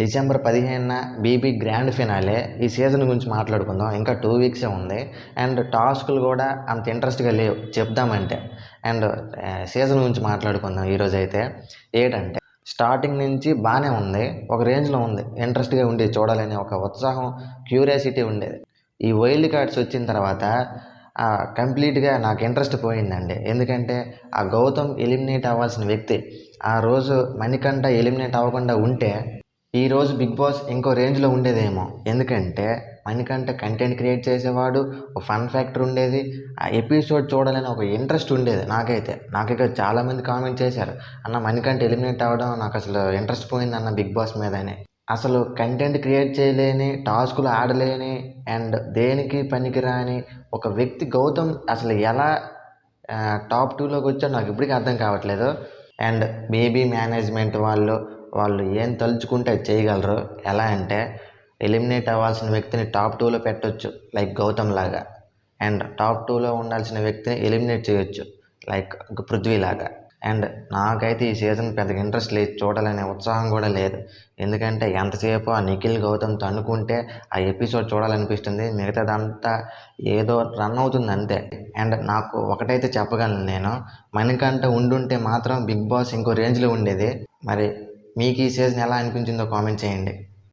December పదిహేనున BB grand finale ఈ season గురించి మాట్లాడుకుందాం. ఇంకా టూ వీక్సే ఉంది. అండ్ టాస్కులు కూడా అంత ఇంట్రెస్ట్గా లేవు. చెప్దామంటే. అండ్ సీజన్ గురించి మాట్లాడుకుందాం ఈరోజు అయితే ఏంటంటే స్టార్టింగ్ నుంచి బాగానే ఉంది. ఒక రేంజ్లో ఉంది. ఇంట్రెస్ట్గా ఉండేది చూడాలని ఒక ఉత్సాహం క్యూరియాసిటీ ఉండేది. ఈ వైల్డ్ కార్డ్స్ వచ్చిన తర్వాత కంప్లీట్గా నాకు ఇంట్రెస్ట్ పోయిందండి. ఎందుకంటే ఆ గౌతమ్ ఎలిమినేట్ అవ్వాల్సిన వ్యక్తి ఆ రోజు మణికంఠ ఎలిమినేట్ అవ్వకుండా ఉంటే ఈరోజు బిగ్ బాస్ ఇంకో రేంజ్లో ఉండేదేమో. ఎందుకంటే మనకంటే కంటెంట్ క్రియేట్ చేసేవాడు ఒక ఫన్ ఫ్యాక్టర్ ఉండేది ఆ ఎపిసోడ్ చూడాలని ఒక ఇంట్రెస్ట్ ఉండేది నాకైతే. నాకైతే చాలామంది కామెంట్ చేశారు అన్న మణికంఠ ఎలిమినేట్ అవ్వడం నాకు అసలు ఇంట్రెస్ట్ పోయింది అన్న బిగ్ బాస్ మీదనే అసలు కంటెంట్ క్రియేట్ చేయలేని టాస్కులు ఆడలేని అండ్ దేనికి పనికిరాని ఒక వ్యక్తి గౌతమ్ అసలు ఎలా టాప్ టూలోకి వచ్చాడో నాకు ఇప్పటికీ అర్థం కావట్లేదు. అండ్ బేబీ మేనేజ్మెంట్ వాళ్ళు వాళ్ళు ఏం తలుచుకుంటే అది చేయగలరు? ఎలా అంటే ఎలిమినేట్ అవ్వాల్సిన వ్యక్తిని టాప్ టూలో పెట్టొచ్చు లైక్ గౌతమ్ లాగా. అండ్ టాప్ టూలో ఉండాల్సిన వ్యక్తిని ఎలిమినేట్ చేయొచ్చు లైక్ పృథ్వీ లాగా. అండ్ నాకైతే ఈ సీజన్ పెద్దగా ఇంట్రెస్ట్ లేదు చూడాలనే ఉత్సాహం కూడా లేదు. ఎందుకంటే ఎంతసేపు ఆ నిఖిల్ గౌతమ్ తన్నుకుంటే ఆ ఎపిసోడ్ చూడాలనిపిస్తుంది మిగతాదంతా ఏదో రన్ అవుతుంది అంతే. అండ్ నాకు ఒకటైతే చెప్పగలను నేను మనకంట ఉండుంటే మాత్రం బిగ్ బాస్ ఇంకో రేంజ్లో ఉండేది. మరి మీకు ఈ సీజన్ ఎలా అనిపించిందో కామెంట్ చేయండి.